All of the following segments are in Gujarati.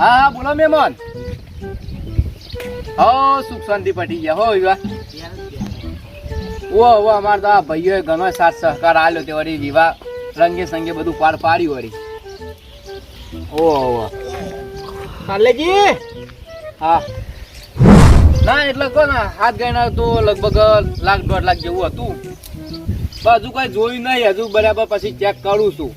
હા હા બોલો મહેમાન હો સુખ શાંતિ પટી ગયા. હો વિવાહ. ઓ ઓ અમાર તો આ ભાઈઓએ ઘણો સાથ સહકાર આલ્યો તે વળી વિવાહ રંગે સંગે બધું પાર પાડ્યું વળી. ઓ ઓ હાલેજી. હા. ના એટલે કહો ને હાથ ગયના તો લગભગ લાખ દોઢ લાખ જેવું હતું. હજુ કઈ જોયું નહીં. હજુ બરાબર પછી ચેક કરું છું.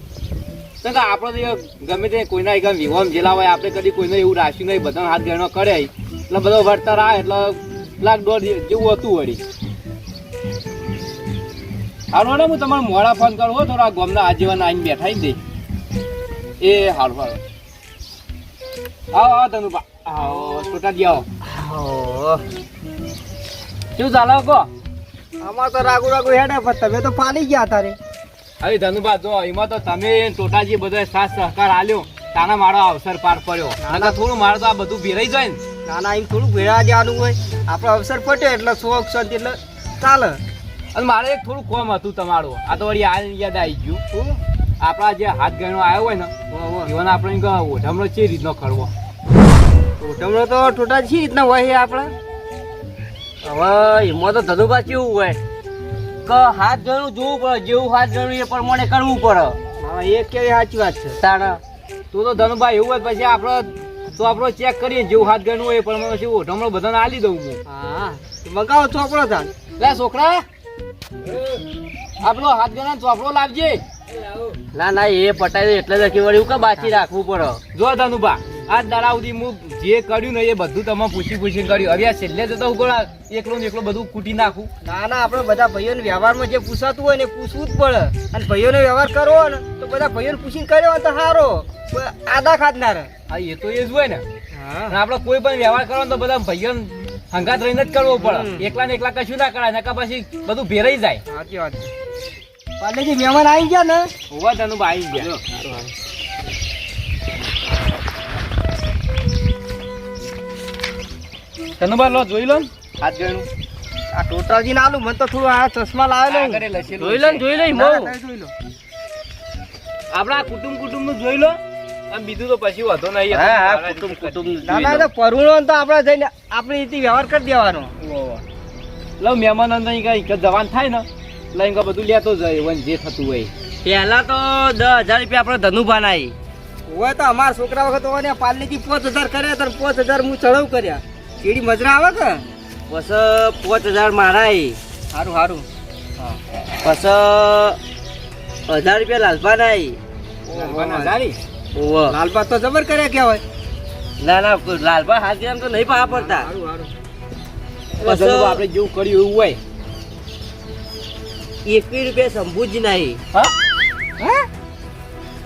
કેમ કે આપણે તો ગમે તે કોઈના એક વિવામ જેલા હોય આપણે કદી કોઈને એવું રાખ્યું નહીં બધા હાથ ગણો કરે. એટલે બધો વળતર આવે એટલે લાખ દોઢ જેવું હતું વળી. ને હું તમારે મોડા ફોન કરું હો થોડા ગોમના આજીવન આવીને બેઠા દે. એ હારું હારું. આવો આવો ધનુભા. આવો છોટા દી આવો. શું ચાલો કહો આમાં તો રાગુ રાગુ હેડે પણ તમે તો પાલી ગયા તારે. હવે ધનુભા જો એમાં તો તમે ટોટાજી બધો સાથ સહકાર આલ્યો તાના મારો અવસર પાર પડ્યો. નકર થોડું મારે તો આ બધું ભેરાઈ જાય ને. નાના એમ થોડું ભેળા જવાનું હોય. આપણો અવસર પટે એટલે શોખ શાંતિ એટલે ચાલે. અને મારે એક થોડું કોમ હતું તમારું. આ તો વળી આ યાદ આવી ગયું. આપણા જે હાથ ગણો આવ્યો હોય ને એવાને આપણે ઓઢમણો છે રીતનો કરવો ઓઢમણો તો ટોટા છે રીતના હોય આપણે? હવે એમાં તો ધનુભા કેવું હોય? કે હાથ જણું જોવું પડે જેવું હાથ જણું એ પ્રમાણે કરવું પડે. હા એ કેવી સાચી વાત છે. તારા તું તો ધનુભાઈ એવું હોય પછી આપણે તો આપણો ચેક કરીએ જેવું હાથ ગણવું હોય એ પ્રમાણે પછી ઓઢમણો બધાને આલી દઉં હું. હા મગાવો ચોપડો થાય લે છોકરા. આપણો હાથ ગણા ચોપડો લાવજે. ના ના એ પટાઈ એટલે જ કે વળી કે બાકી રાખવું પડે. જો ધનુભા. આજ દાડા સુધી હું જે કર્યું ને એ બધું તમે પૂછી પૂછીને કર્યું. હવે આ છેલ્લે જતો હું કોણ એકલો ને એકલો બધું કૂટી નાખું? ના ના આપણે બધા ભાઈઓને વ્યવહારમાં જે પૂછાતું હોય ને પૂછવું જ પડે. અને ભાઈઓને વ્યવહાર કરવો ને તો બધા ભાઈઓને પૂછીને કર્યો તો સારો. આદા ખાધનાર. હા એ તો એ જ હોય ને. આપડે આપણે કોઈ પણ વ્યવહાર કરવાનો તો બધા ભાઈઓ હંગાત રહીને જ કરવો પડે. એકલા ને એકલા કશું ના કરાય નકા પછી બધું ભેરાઈ જાય. સાચી વાત પાલેજી મહેમાન આવી ગયા ને? હોવા તનું આવી ગયા. ધનુભા લો જોઈ લો. હાથ ગણું આ ટોટાજી ના આલું મને તો થોડું આ ચશ્મા લાવેલો જોઈ લો જોઈ લે મો જોઈ લો. આપણા કુટુંબ કુટુંબનું જોઈ લો. અને બીજું તો પછી વાંધો નહીં હા હા કુટુંબ કુટુંબ ના તો પરુણો તો આપણે જઈને આપણે એથી વ્યવહાર કરી દેવાનો. લવ મહેમાન અંદર કઈ જવાન થાય ને લઈને કે બધું લેતો જાય વન જે થતું હોય. પહેલા તો દસ હજાર રૂપિયા આપણે ધનુભા નાઈ હોય તો અમારા છોકરા વખત હોય ને પાલનીથી પાંચ હજાર કર્યા તો પાંચ હજાર હું ચડાવ કર્યા. ચીડી મજરા આવે કે? પછી પાંચ હજાર મારા સારું સારું બસ હજાર રૂપિયા લાલભા ના ઓવો તો જબર કર્યા કહેવાય ના ના લાલભા હાથ તો નહીં પા પડતા. પછી આપણે જેવું કર્યું એવું હોય. એકવીસ રૂપિયા શંભુજી નહીં હા? હા?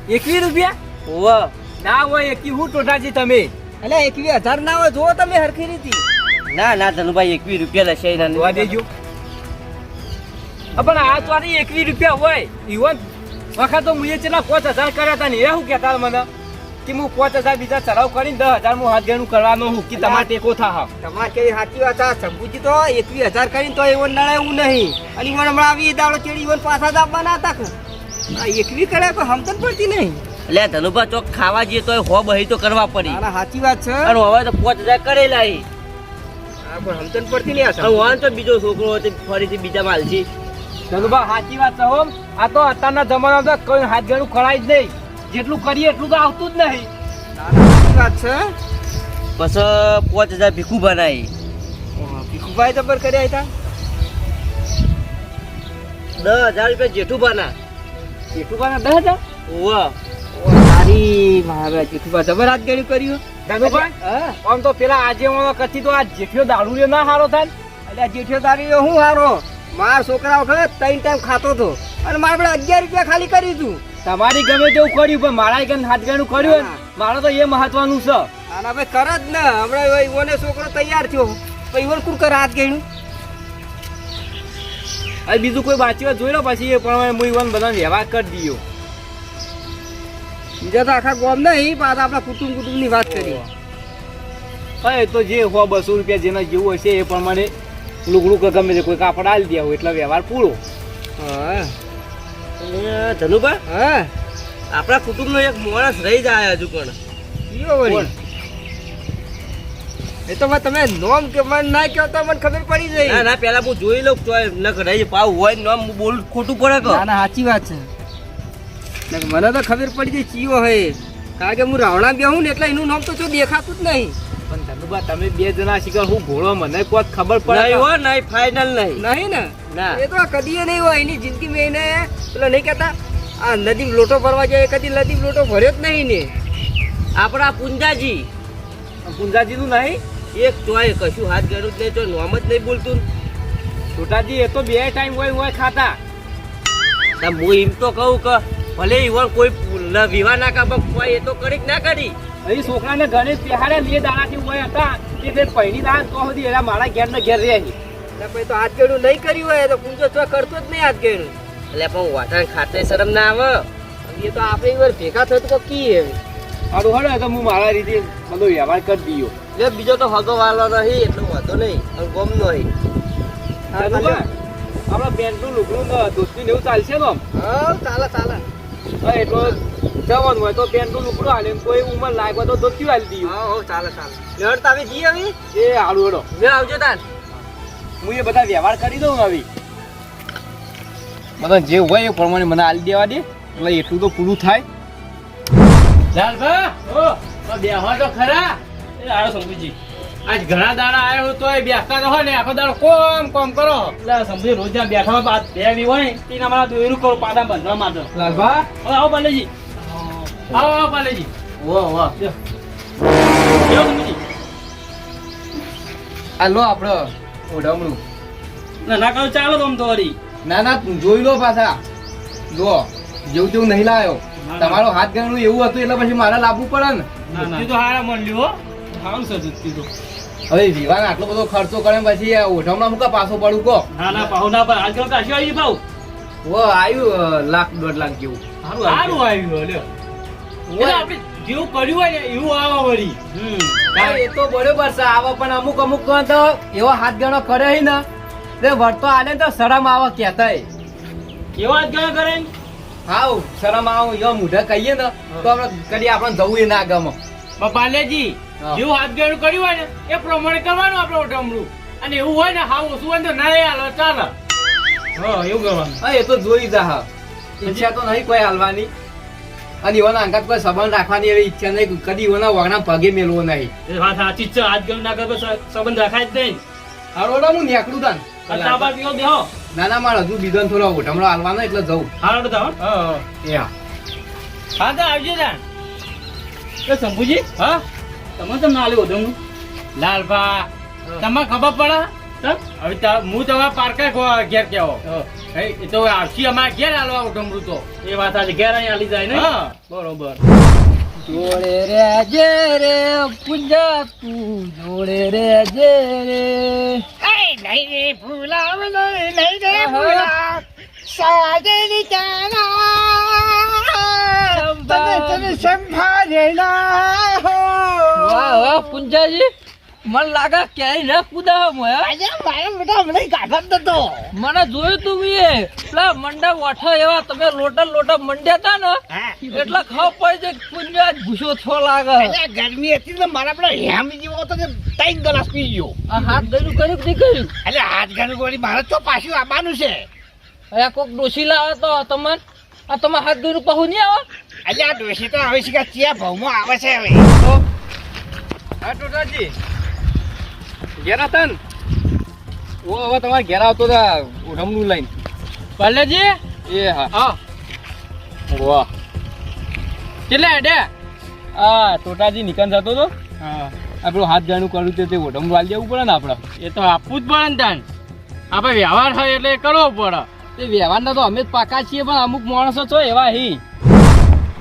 એકવી રૂપિયા? ઓવો ના હોય એકી હું ટોટાજી તમે? એટલે એકવી હજાર ના હોય જુઓ તમે હરખી રીતે. ના ના ધનુભાઈ એકવીસ રૂપિયા લશે જોવા દેજો. પણ આ આની એકવી રૂપિયા હોય. ઈવન વખત તો મુએ ચેલા પાંચ હજાર કર્યા હતા ને એ શું કહેતા મને? કે હું પાંચ હજાર બીજા ચડાવ કરીને દસ હજાર હું હાથ ગણું કરવાનો હું કે તમારે ટેકો થા તમારે કેવી સાચી વાત આ શંભુજી તો એકવીસ હજાર કરીને તો એવો નડે એવું નહીં. અને ઇવન હમણાં આવી દાડો ચેડી ઇવન પાછા જ આપવાના હતા એકવી કર્યા કોઈ સમજણ પડતી નહીં. એટલે ધનુભા ચોક ખાવા જઈએ તો હો બહી તો કરવા પડી. સાચી વાત છે. અને હવે તો પાંચ હજાર કરેલા હી. આ પણ સમજણ પડતી નહીં આ અને વાન તો બીજો છોકરો હતો ફરીથી બીજા માલથી. ધનુભા સાચી વાત છે હોમ આ તો અત્યારના જમાનામાં તો કોઈ હાથ ગણું ખળાય જ નહીં. જેટલું કરીએ એટલું તો આવતું જ નહીં. સાચી વાત છે. પછી પાંચ હજાર ભીખું બનાવી. ભીખુભાઈ જબર કર્યા હતા દસ હજાર રૂપિયા જેઠુબાના જેઠુબાના દસ હજાર? ઓવા સારી મારા ગણ્યું કર્યું. ધનુભાઈ હા. આમ તો પેલા આજે કચ્છી તો આ જેઠિયો દારૂ ના હારો થાય એટલે જેઠિયો દારૂ હું હારો? માર છોકરા વખત ત્રણ ટાઈમ ખાતો હતો અને મારે આપણે અગિયાર રૂપિયા ખાલી કર્યું હતું તમારી ગમે તેવું કર્યું પણ મારા હાથ ગણું કર્યું મારો તો એ મહત્વનું છે. અને ભાઈ કર જ ને. હમણાં ઈવોને છોકરો તૈયાર થયો. તો ઈવોને કુર કરે હાથ ગણ્યું હવે બીજું કોઈ બાકી જોઈ લો પછી એ પ્રમાણે હું ઈવન બધાને વ્યવહાર કરી દઈએ બીજા તો આખા ગોમ નહીં પાછા આપણા કુટુંબ કુટુંબની વાત કરી. એ તો જે હો બસો રૂપિયા જેના જેવું હશે એ પ્રમાણે લુગડું કે ગમે તે કોઈ કાપડ આલી દે એટલે વ્યવહાર પૂરો. હા. ધનુભા હા. આપણા કુટુંબનો એક માણસ રહી જાય હજુ પણ. એ તો તમે નોમ કે મને ના કહો તો મને ખબર પડી જાય. ના પેલા હું જોઈ લઉં તો ન કરાય પાવ હોય નોમ બોલ ખોટું પડે કે ના ના સાચી વાત છે. ને મને તો ખબર પડી ગઈ ચિયો હે. કારણ કે હું રાવણા બેહું ને એટલે એનું નામ તો જો દેખાતું જ નહીં. પણ ધનુભા તમે બે જણા શીખર હું ઘોડો મને કોઈ ખબર પડે નહીં કે- નહીં ફાઇનલ નહીં. નહીં ને? ના. એ તો કદી નહીં હોય એની જિંદગી મેં એને પેલો નહીં કહેતા આ નદીમાં લોટો ભરવા જાય કદી નદીમાં લોટો ભર્યો જ નહીં ને. આપણા પુંજાજી. પુંજાજીનું નહીં એક ચોય કશું હાથ ગયું જ નહીં તો નોમ જ નહીં બોલતું. છોટાજી એ તો બે ટાઈમ હોય હોય ખાતા. હું એમ તો કહું કે ભલે ઈવન કોઈ વિવાહ ના કા હોય એ તો કરી ના કરી. એ છોકરાને ગણેશ પહેરે બે દાણાથી હોય હતા કે તે પહેલી દાણ તો સુધી એના મારા ઘેર ને ઘેર રહે પછી તો હાથ ગેડું નહીં કર્યું હોય તો પૂંજો તો કરતો જ નહીં હાથ ગેડું એટલે પણ વાટાણ ખાતે શરમ ના આવે. એ તો આપણે વાર ભેગા થયો તો કી એમ? સારું હડે તો હું મારા રીતે બધો વ્યવહાર કરી દઈએ એટલે બીજો તો હગો વાલો નહીં એટલો વાંધો નહીં. ગમ નહીં આપણા બેનનું લુગડું ને દોસ્તી ને એવું ચાલશે ને? હા ચાલે ચાલે. એટલો જવાનું હોય તો બેનનું લુગડું હાલે. ને કોઈ ઉંમર લાગે તો દોસ્તી હાલી દઈએ. હા હો ચાલે ચાલે. લેવડ તો આવી જઈએ હવે. એ હારું હડો. લે આવજો તાન હું એ બધા વ્યવહાર કરી દઉં હવે. બધા જે હોય એ પ્રમાણે મને આલી દેવા દે. એટલે એટલું તો પૂરું થાય. લાલભા ઓ બેહો તો ખરા. એ આવો શંભુજી આજ ઘણા દાડા આવ્યો તો એ બેસતા તો હોય ને. આખો દાડો કોમ કોમ કરો. એટલે શંભુજી રોજ ના બેઠા બાદ બે બી હોય ને તેને અમારા દોયરું કરો પાડા બંધવા માટે લાલભા? હવે આવો પાલેજી. આવો આવો પાલેજી. જો. શંભુજી આ લો આપણો ઓઢમણું ના ના કહો ચાલો તમ તો વળી. ના ના તું જોઈ લો પાછા. લો જેવું તેવું નહીં લાવ્યો ના. તમારો હાથ ગણું એવું હતું એટલે પછી મારે લાવવું પડે ને. તો હારા મળ્યું હો. સારું છે દૂધથી તો. હવે વિવાહ આટલો બધો ખર્ચો કરે પછી ઓઢમણા મૂકા પાછો પડું કો ના ના પાહુ ના પર આજકાલ કાશી આવી ભાવ ઓ આવ્યું લાખ દોઢ લાખ જેવું. સારું આવ્યું. લ્યો. આપણે જેવું કર્યું હોય ને એવું આવે વળી. એ તો બરોબર છે. આવા પણ અમુક અમુક તો એવો હાથ ગણો કરે ને. તે આલે તો શરમ આવે કહેતા કેવા જ ગયા કરે હાવ શરમ આવું એવા મૂઢા કહીએ ને તો આપણે કદી આપણે જવું એ ના ગમે. બાપાલેજી. જેવું હાથ ગેડું કર્યું હોય ને એ પ્રમાણે કરવાનું આપણે ઓટમડું અને એવું હોય ને હા ઓછું હોય તો ના હાલો ચાલે. હા એવું કરવાનું. હા એ તો જોઈ જા હા. ઈચ્છા તો નહીં કોઈ હાલવાની. અને એવાના અંગાત કોઈ સંબંધ રાખવાની એવી ઈચ્છા નહીં કદી એવાના વગણા પગે મેળવો નહીં. એ વાત સાચી છે હાથ ગેડું ના કરે તો સ- સંબંધ રાખાય જ નહીં. હારોડા હું નેકડું તાન. ચા બા પીવો બેહો. ના ના માર હજુ બીજો થોડો ઓઢમડો હાલવાનો એટલે જવું હારો તો હા. એ હા. હા તો આવજો તાન એ શંભુજી? હા? તમે તમને આલ્યું બધું લાલભા તમને ખબર પડે? તમ? હવે તા- હું તમારા પારકા ઘેર કેવો? એ તો આવશી અમારે ઘેર હાલવા ઉઠમરું તો. એ વાત આજે ઘેર અહીં આલી જાય ને? બરોબર. જોડે રે જે રે પૂજા તું. જોડે રે. જે રે નહીં રે ભૂલાવ નહીં રે ફૂલા સાજરી ચાના. તમે તમે સંભાળેલા. વાહ મને લાગે ક્યાંય ના કુદા મોયા આજે મારા મને જોયું તું મેં પેલા મંડા વાઠા એવા તમે લોટા લોટા મંડ્યા હતા ને એટલે ખબર પડે છે પુંજા ભૂસો છો લાગે. ગરમી હતી તો મારા પેલા હેમ જેવો તો ત્રણ ગ્લાસ પી ગયો. આ હાથ ગયું કર્યું નહીં કર્યું? એટલે હાથ ગયું કરી મારે તો પાછું આવવાનું છે. અહીંયા કોક ડોસી લાવે તો તમને આ તમારે હાથ ગયું પહુ નહીં આવે? એટલે આ ડોસી તો હવે શીખા ચિયા ભાવમાં આવે છે હવે. હા ટોટાજી ઘેર હતા ને. ઓ હવે તમારે ઘેર આવતો હતા ઓઢમણું લઈને. પાલેજી એ હા. હા. વાહ. કેટલે હેડે? આ ટોટાજી નિકન જતો હતો હા. આપણું હાથ જાણું કર્યું તે તે ઓઢમણું હાલ દેવું પડે ને આપણે એ તો આપવું જ પડે ને તાન. આપણે વ્યવહાર હોય એટલે કરવો પડે. તે વ્યવહારના તો અમે જ પાકા છીએ પણ અમુક માણસો છો એવા હી.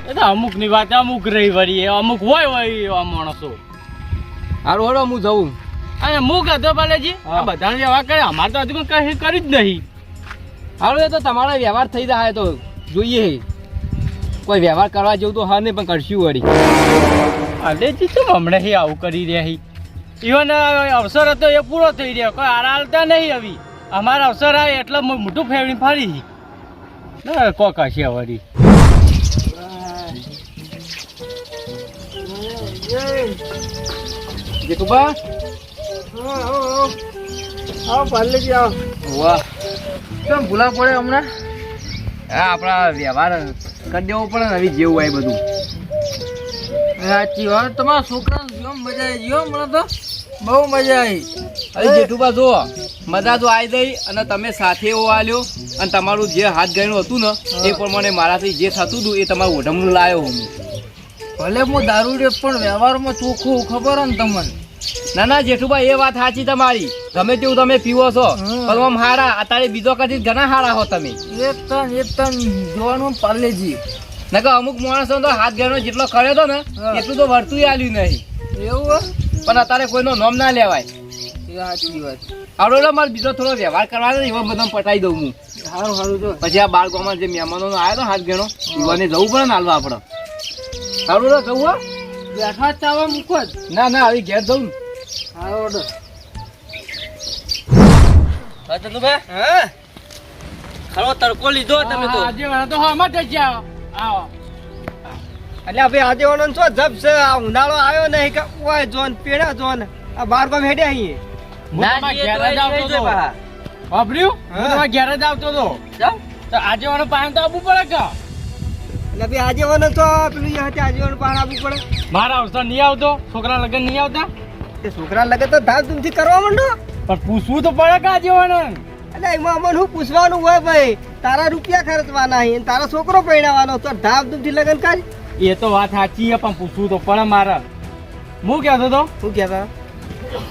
એ તો અમુકની વાત અમુક રહી વળી અમુક હોય હોય એવા માણસો. હારું હડો હું જઉં. અને હું કહેતો પાલેજી હા. આ બધાને વ્યવહાર કરે અમારે તો હજુ કઈ કર્યું જ નહીં. હારું એ તો તમારા વ્યવહાર થઈ જાય તો જોઈએ. કોઈ વ્યવહાર કરવા જેવું તો હા નહીં પણ કરશું વળી. પાલેજી શું હમણાં આવું કરી રહ્યા હી? ઇવન અવસર હતો એ પૂરો થઈ રહ્યો. કોઈ આરાલતા નહીં આવી. અમારા અવસર આવે એટલે મોટું ફેવડી ફરી ના કોક હશે વળી. આવો પાર્લેજી આવો. વાહ. કેમ ભૂલા પડે હમણાં? હા આપણા વ્યવહાર કરી દેવો પડે હવે જેવું હોય બધું. સાચી વાત. તમારા છોકરાને જેમ મજા આવી ગયો હમણાં તો. બહુ મજા આવી. અરે જેઠુબા જુઓ. મજા તો આવી ગઈ અને તમે સાથે એવો આલ્યો. અને તમારું જે હાથ ગણ્યું હતું ને એ પ્રમાણે મારાથી જે થતું હતું એ તમારું ઓઢમણું લાવ્યો હું. ભલે હું દારૂ રે પણ વ્યવહારમાં ચોખ્ખું ખબર ને તમને? ના ના જેઠુભાઈ એ વાત સાચી તમારી. ગમે તેવું તમે પીવો છો. પણ આમ હારા. અત્યારે બીજો કદી ઘણા હારા હો તમે. એક તન એક તન જોવાનું પાલેજી નકર અમુક માણસો તો હાથ ઘેરનો જેટલો કર્યો હતો ને એટલું તો વર્તું આલ્યું નહીં. એવું પણ અત્યારે કોઈનો નોમ ના લેવાય. સાચી વાત. આવડો મારે બીજો થોડો વ્યવહાર કરવાનો એવા બધા પટાઈ દઉં હું. સારું સારું જો. પછી આ બાળકોમાં જે મહેમાનો આવ્યો તો હાથ ઘેણો એવાને જવું પડે ને હાલવા આપણે. સારું રે જવું બેઠા ચાવા મૂકો જ. ના ના આવી ઘેર જવું ને. ઓર્ડર હા હા. ખરો તડકો લીધો તમે તો. આજે વાળા તો હમણાં જ ગયા આવો. એટલે આ ભાઈ આજે ઓનો શું જપ છે? આ ઉનાળો આવ્યો નહીં કે ઓય જોન પેડા જોન. આ બાર ગામ હેડે અહીં ના ઘેર તો જ આવતો. પાછા. વાપર્યું? હું હા. તમારા ઘેર જ આવતો. તો આજે વાળો પાણી તો આપવું પડે કે? એટલે ભાઈ આજે ઓનો તો પેલું હતી આજે પાણ આપવું પડે. મારા અવસર નહીં આવતો છોકરા લગન નહીં આવતા? તે છોકરા લગન તો ધામ ધૂમથી કરવા માંડો. પણ પૂછવું તો પડે કે આજે એટલે એમાં અમને શું પૂછવાનું હોય ભાઈ? તારા રૂપિયા ખર્ચવાના હે તારો છોકરો પહેણાવાનો તો ધામ ધૂમથી લગન કર. એ તો વાત સાચી છે પણ પૂછવું તો પડે મારે. હું કહેતો તો શું કહેતા?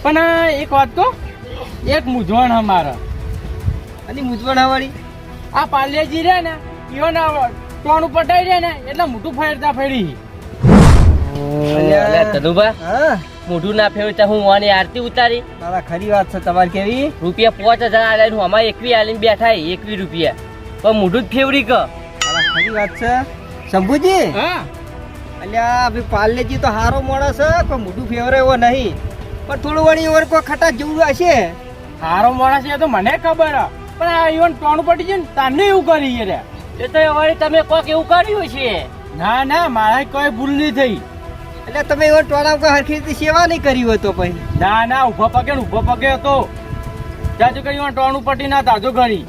પણ એક વાત તો એક મૂંઝવણ છે મારે. અને મૂંઝવણ હવાળી? આ પાલ્યાજી રહ્યા ને ઈવન ટોણ પટાઈ રે ને એટલે મોટું ફેરતા ફેરી. અલ્યા મોઢું ના ફેરવું હું વાની આરતી ઉતારી. તારા ખરી વાત છે તમારી કેવી? રૂપિયા પાંચ હજાર આલે હું અમારે એકવી આલીને બેઠા એકવી રૂપિયા. પણ મોઢું જ ફેવરી ક તારા ખરી વાત છે. શંભુજી? હા. અલ્યા ભાઈ પાર્લેજી તો હારો માણસ છે કોઈ મોઢું ફેવરે એવો નહીં. પણ થોડું વળી ઓર કોઈ ખટાશ જેવું હશે. હારો માણસ એ તો મને ખબર હે. પણ આ ઈવન ટોણ પટી છે ને તાને એવું કરી રે. એ તો વળી તમે કોક એવું કર્યું છે. ના ના મારા કોઈ ભૂલ નહીં થઈ. એટલે તમે એવો ટોળા કોઈ હરખી રીતે સેવા નહીં કરી હોય તો પછી? ના ના ઊભો પગે ઊભો ઊભા પગે હતો. જાજુ કરી ટોણું પટી ના તાજો ઘણી.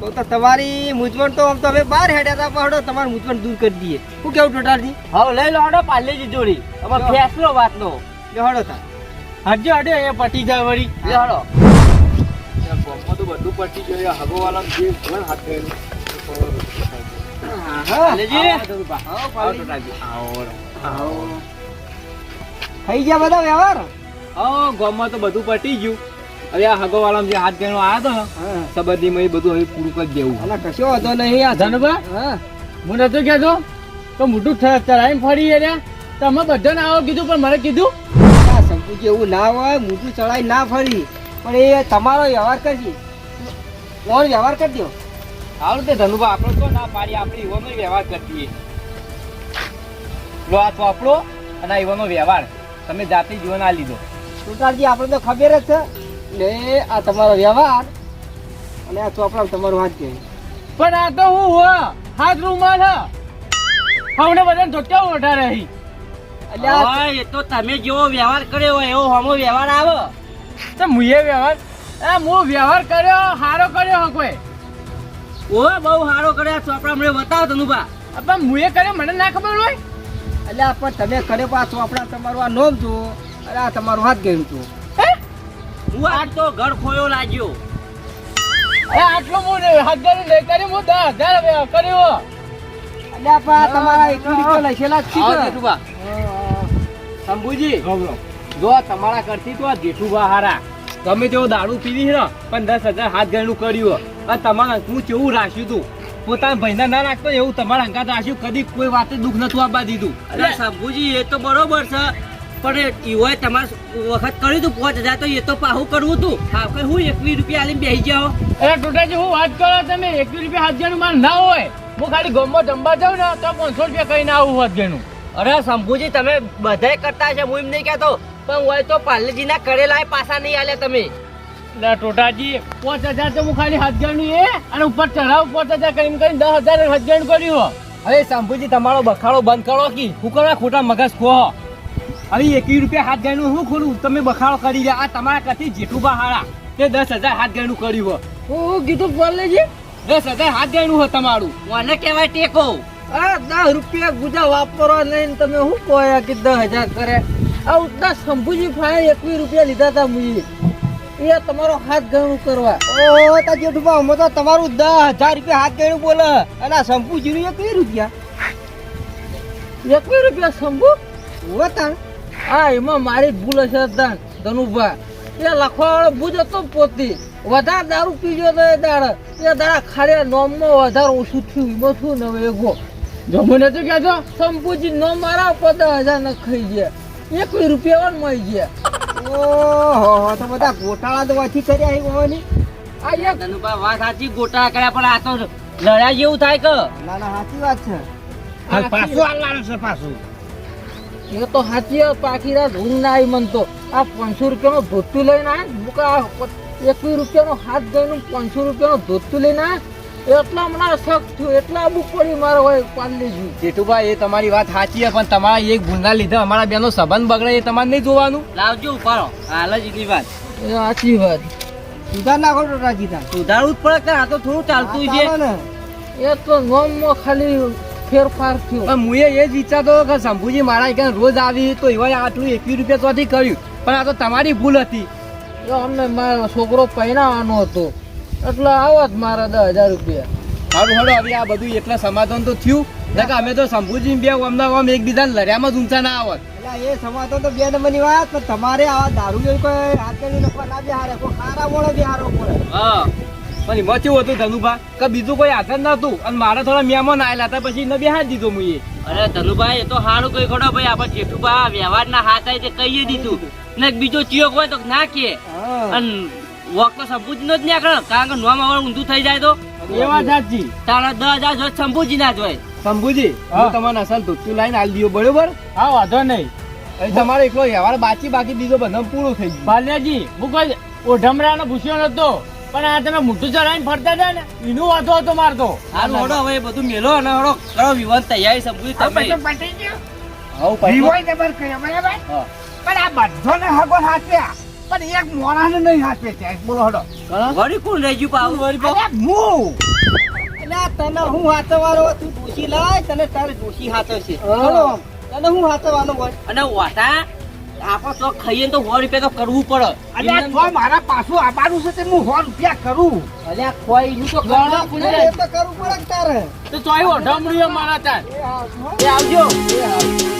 તો તો તમારી મૂંઝવણ તો આમ તો હવે બહાર હેડ્યા હતા પણ હડો તમારી મૂંઝવણ દૂર કરી દઈએ. શું કેવું ટોટાલજી હવે લઈ લો હડો જ જોડી. હવે. ફેસલો વાતનો. જો હડો તા હજુ હડે એ પટી જાય વળી. લે હડો. તો બધું પટી ગયું હગોવાલા જે ઘણ હાથ. થઈ ગયા બધા વ્યવહાર? હા ગામમાં તો બધું પટી ગયું. હવે આ હગોવાલા જે હાથ ગણો આવ્યો હતો ને માં બધું હવે પૂરું કરી દેવું. અલા કશો હતો નહીં આ ધનભા હું. નતો કહેતો તો મોટું ચડાઈને ફરી રહ્યા તમે બધાને આવો કીધું પણ મને કીધું? આ શંકુજી એવું ના હોય મોટું ચડાઈ ના ફરી. પણ એ તમારો વ્યવહાર કરજી. કોણ વ્યવહાર કરી દો હારું તે ધનુભા આપણો તો ના પાડી આપણે યુવાનો વ્યવહાર કરીએ. લો આ ચોપડો અને આ ઈવાનો વ્યવહાર. તમે જાતે જીવન આ લીધો. સુતારજી આપણે તો ખબર જ છે. ને આ તમારો વ્યવહાર અને આ ચોપડા તમારું હાથ કે પણ આ તો હું હો હાથ રૂમાલ હ. હમણે બધાને ધોત્યા ઓઢા રહી. આ એ તો તમે જેવો વ્યવહાર કર્યો હોય એવો હમો વ્યવહાર આવો તો મુએ વ્યવહાર આ હું વ્યવહાર કર્યો હારો કર્યો હો કોઈ. ઓ બહુ સારો કર્યા ચોપડા મને બતાવો ધનુભા. પણ મુએ કર્યો? મને ના ખબર હોય? એટલે પણ તમે કરે પા ચોપડા તમારું આ નોમ છો અરે આ તમારું હાથ ગયું છું હું? આજ તો ઘર ખોયો લાગ્યો. અરે આટલો હું હાથ ગયું નહીં કરી હું દસ હજાર કર્યો. એટલે આ તમારા એકવી રૂપિયા લખેલા જ છે શંભુજી જો તમારા કરતી તો આ જેઠુભા હારા. ગમે તેવો દારૂ પીવી છે ને પણ દસ હજાર હાથ ગણું કર્યું તમારા હું કેવું રાખ્યું તું? પોતાના ભાઈના ના રાખતો એવું તમારા અંગાત રાખ્યું? કદી કોઈ વાતે દુઃખ નતું આપવા દીધું? અરે સાબુજી એ તો બરોબર છે પણ ઈવોએ તમારે વખત કર્યું હતું પાંચ હજાર તો એ તો પાહું કરવું તું. હા કઈ હું એકવીસ રૂપિયા આલીને બેસી જાઓ અરે ટોટાજી હું વાત કરો તમે? એકવીસ રૂપિયા હાથ જેનું માર ના હોય. હું ખાલી ગમમાં જમવા જાઉં ને તો પાંચસો રૂપિયા કહીને આવું હાથ જેનું. અરે શંભુજી તમે બધાય કરતા છે હું એમ નહીં કહેતો. પણ હોય તો પાર્લેજીના કરેલા પાછા નહીં આલે તમે. એટલે ટોટાજી પાંચ હજાર તો હું ખાલી હાથ એ અને ઉપર ચઢાવ પાંચ હજાર કરીને કરીને દસ હજાર હાથ કર્યું હવે શંભુજી તમારો બખાડો બંધ કરો કી. હું કરવા ખોટા મગજ ખો. હવે રૂપિયા હાથ ગાયનું શું ખોલું? તમે બખાડો કરી રહ્યા. આ તમારા કથી જેટલું બા તે દસ હજાર હાથ ગાયનું કર્યું હો. હું કીધું પાર્લેજી દસ હજાર હાથ ગાયનું હો તમારું. મને કહેવાય ટેકો. આ દસ રૂપિયા ગુજા વાપરવા નહીં તમે શું કહો કે દસ હજાર કરે? આ ઉઠતા શંભુજી ફાય એકવીસ રૂપિયા લીધા હતા મુજી એ તમારો હાથ ગણું કરવા. ઓ તા જેઠુબા અમે તો તમારું દસ હજાર રૂપિયા હાથ ગણું બોલે. અને આ શંભુજીનું એક કઈ રૂપિયા? એકવીસ રૂપિયા શંભુ? વતા હા એમાં મારી ભૂલ હશે દાન ધનુભા. એ લખવાવાળો ભૂજ હતો પોતી. વધારે દારૂ પીજો તો એ દાડ. એ દાડા ખાડે નોમમાં વધારે ઓછું થયું એમાં શું ને એગો જો તો કહેજો શંભુજી નો મારા પચાસ હજાર ન ખાઈ ગયા. એક રૂપિયા પણ મળી ગયા. ઓહો તો બધા ગોટાળા તો વાંચી કર્યા એ હોવાની. આ ધનુભા વાત સાચી ગોટા કર્યા પણ આ તો લડ્યા જેવું થાય કે? ના ના સાચી વાત છે. પાછું હાલવાનું છે પાછું. એ તો સાચી પાકી રાત ઊંઘ ના આવી મન તો. આ પાંચસો રૂપિયાનો ધોતું લઈને આ મુકા એકવીસ રૂપિયાનો હાથ ગયું પાંચસો રૂપિયાનો ધોતું લઈને આ એટલા હમણાં શક થયું. એટલા આબુ પડી મારો હોય પાર્લેજી જેઠુભાઈ એ તમારી વાત સાચી છે પણ તમારા એક ભૂલના લીધે અમારા બેનો સંબંધ બગડે એ તમારે નહીં જોવાનું. લાવજો ઉપાડો. હાલ જ એટલી વાત. સાચી વાત. સુધાર નાખો તો રાજીતા સુધારવું જ પડે કે આ તો થોડું ચાલતું છે. ને. એ તો નોમમાં ખાલી ફેરફાર થયો. પણ હું એ જ વિચારતો હતો કે શંભુજી મારા ત્યાં રોજ આવી તો એવા આટલું એકવીસ રૂપિયા તોથી કર્યું. પણ આ તો તમારી ભૂલ હતી. અમને મારો છોકરો પહેરાવાનો હતો. એટલે આવત મારા દસ હજાર રૂપિયા. સારું હળો હવે આ બધું એટલા સમાધાન તો થયું. નકર અમે તો શંભુજી બે અમને આમ એકબીજાને લડ્યામાં જ ઊંચા ના આવત. એટલે એ સમાધાન તો બે નંબરની વાત પણ તમારે આવા દારૂ જેવું કોઈ હાથ કરી નખવા ના બેહારે કોઈ ખારા મોળો બેહારો પડે હા. પણ એમાં કેવું હતું ધનુભા? કે બીજું કોઈ આગળ નતું. અને મારા થોડા મહેમાન આવેલા હતા પછી એને બેહાર દીધો મુએ અરે ધનુભાઈ એ તો સારું કઈ ખડો ભાઈ. આપણે જેઠુભા વ્યવહાર ના હાથ આવી તે કહીએ દીધું. ને બીજો ચિયોક હોય તો ના કે અને વોક તો સંપૂજી નો જ નીકળે. કારણ કે નોમ હવે ઊંધું થઈ જાય તો? એવા જાતજી તારા દસ હજાર જો સંપૂજી ના જોય શંભુજી હા. તમને અસલ ધોતું લાઈન આલ દીધો બરોબર? હા વાંધો નહીં. તમારો એકલો વ્યવહાર બાકી બાકી બીજો બધો પૂરો થઈ ગયો. ભાલ્યાજી હું કોઈ ઓઢમરાનો ભૂસ્યો નતો પણ આ તમે મોટું ચલાવીને ફરતા હતા ને એનું વાંધો હતો મારતો આ હડો હવે બધું મેલો અને હડો કરો વિવાદ તૈયારી સમજી તમે. બધું ગયું. બરાબર પણ આ બધાને હગો હાચ્યા પણ એક મોણાને નહીં હાચવે ત્યાં. બોલો હડો. વળી કોણ ગયું પાછું? વળી પાવ અરે હું? એટલે તને હું હાથવારો તું ડોશી લાય તને તારે ડોશી હાથો છે. હા. તને હું હાથવાનો હોય? અને વાટા આપણે તો ખાઈએ ને તો સો રૂપિયા તો કરવું પડે. અને આ મારા પાછું આવવાનું છે તે હું સો રૂપિયા કરું. અલ્યા ખોઈ હું તો એ તો કરવું પડે કે તારે? તો ચોય ઓઢમડીઓ મારા તાર. એ આવજો. એ આવજો